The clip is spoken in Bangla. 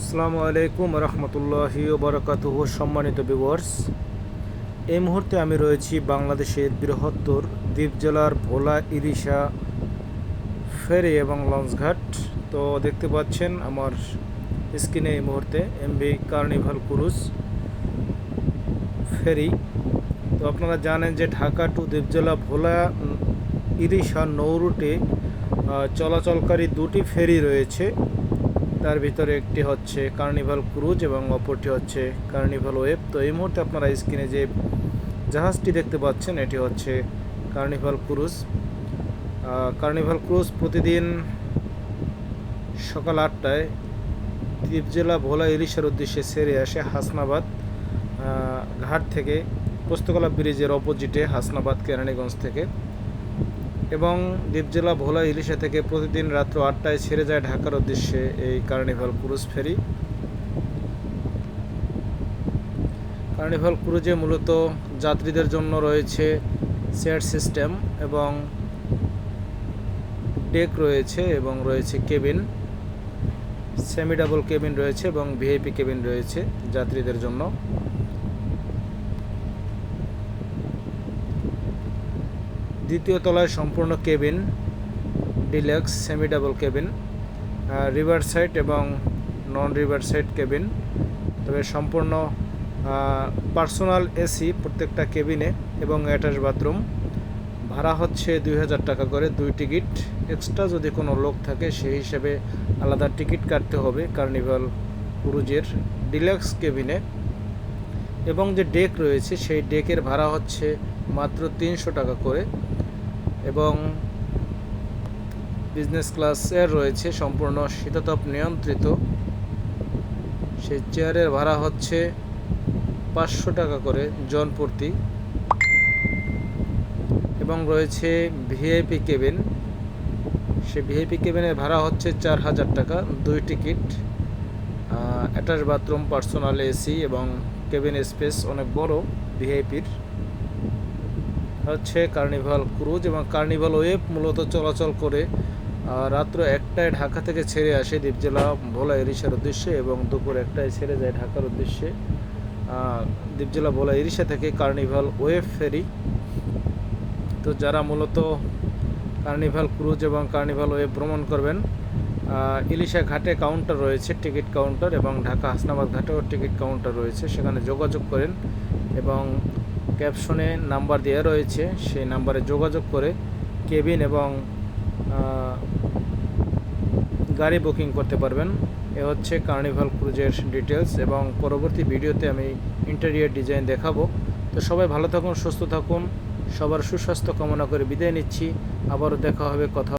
আসসালামু আলাইকুম রহমতুল্লাহি বরকাতুহ সম্মানিত বিবর্স এই মুহূর্তে আমি রয়েছি বাংলাদেশের বৃহত্তর দ্বীপ জেলার ভোলা, ইরিশা, ফেরি এবং লঞ্চঘাট। তো দেখতে পাচ্ছেন আমার স্ক্রিনে এই মুহূর্তে এমবি কার্নিভাল ক্রুজ ফেরি। তো আপনারা জানেন যে ঢাকা টু দ্বীপজেলা ভোলা, ইরিশা নৌরুটে চলাচলকারী দুটি ফেরি রয়েছে। তার ভিতরে একটি হচ্ছে কার্নিভাল ক্রুজ এবং অপরটি হচ্ছে কার্নিভাল ওয়েব তো এই মুহূর্তে আপনারা স্ক্রিনে যে জাহাজটি দেখতে পাচ্ছেন, এটি হচ্ছে কার্নিভাল ক্রুজ কার্নিভাল ক্রুজ প্রতিদিন সকাল আটটায় দ্বীপ জেলা ভোলা ইলিশের উদ্দেশ্যে সেরে আসে হাসনাবাদ ঘাট থেকে পোস্তকলা ব্রিজের অপোজিটে হাসনাবাদ, কেরানীগঞ্জ থেকে। এবং দ্বীপজেলা ভোলা ইলিশা থেকে প্রতিদিন রাত্র আটটায় ছেড়ে যায় ঢাকার উদ্দেশ্যে এই কার্নিভাল ক্রুজ ফেরি। কার্নিভাল ক্রুজে মূলত যাত্রীদের জন্য রয়েছে চেয়ার সিস্টেম এবং ডেক রয়েছে এবং রয়েছে কেবিন, সেমি ডাবল কেবিন রয়েছে এবং ভিআইপি কেবিন রয়েছে যাত্রীদের জন্য। দ্বিতীয় তলায় সম্পূর্ণ cabin, deluxe semi double cabin river side এবং নন রিভার সাইড কেবিন। তবে সম্পূর্ণ পার্সোনাল এসি প্রত্যেকটা কেবিনে এবং অ্যাটাচ বাথরুম। ভাড়া হচ্ছে দুই হাজার টাকা করে, দুই টিকিট এক্সট্রা যদি কোনো লোক থাকে সেই হিসেবে আলাদা টিকিট কাটতে হবে কার্নিভাল ক্রুজের ডিলাক্স কেবিনে। এবং যে ডেক রয়েছে সেই ডেকের ভাড়া হচ্ছে মাত্র তিনশো টাকা করে। এবং বিজনেস ক্লাসের রয়েছে সম্পূর্ণ শীততাপ নিয়ন্ত্রিত। সেই চেয়ারের ভাড়া হচ্ছে পাঁচশো টাকা করে জন প্রতি। এবং রয়েছে ভিআইপি কেবিন সে ভিআইপি কেবিনের ভাড়া হচ্ছে চার হাজার টাকা, দুই ticket attach bathroom personal AC এবং কেবিন স্পেস অনেক বড় ভিআইপির হচ্ছে কার্নিভাল ক্রুজ এবং কার্নিভাল ওয়েব মূলত চলাচল করে রাত্র একটায় ঢাকা থেকে ছেড়ে আসে দ্বীপজেলা ভোলা ইরিশার উদ্দেশ্যে এবং দুপুর একটায় ছেড়ে যায় ঢাকার উদ্দেশ্যে। দ্বীপজেলা ভোলা ইরিশা থেকে কার্নিভাল ওয়েব ফেরি। তো যারা মূলত কার্নিভাল ক্রুজ এবং কার্নিভাল ওয়েব ভ্রমণ করবেন ইলিশা ঘাটে কাউন্টার রয়েছে, টিকিট কাউন্টার এবং ঢাকা হাসনাবাদ ঘাটেও টিকিট কাউন্টার রয়েছে। সেখানে যোগাযোগ করেন এবং ক্যাপশনে নাম্বার দেওয়া রয়েছে, সেই নাম্বারে যোগাযোগ করে কেবিন এবং গাড়ি বুকিং করতে পারবেন। এ হচ্ছে কার্নিভাল ক্রুজের ডিটেলস এবং পরবর্তী ভিডিওতে আমি ইন্টেরিয়ার ডিজাইন দেখাবো। তো সবাই ভালো থাকুন, সুস্থ থাকুন, সবার সুস্বাস্থ্য কামনা করে বিদায় নিচ্ছি। আবারও দেখা হবে, কথা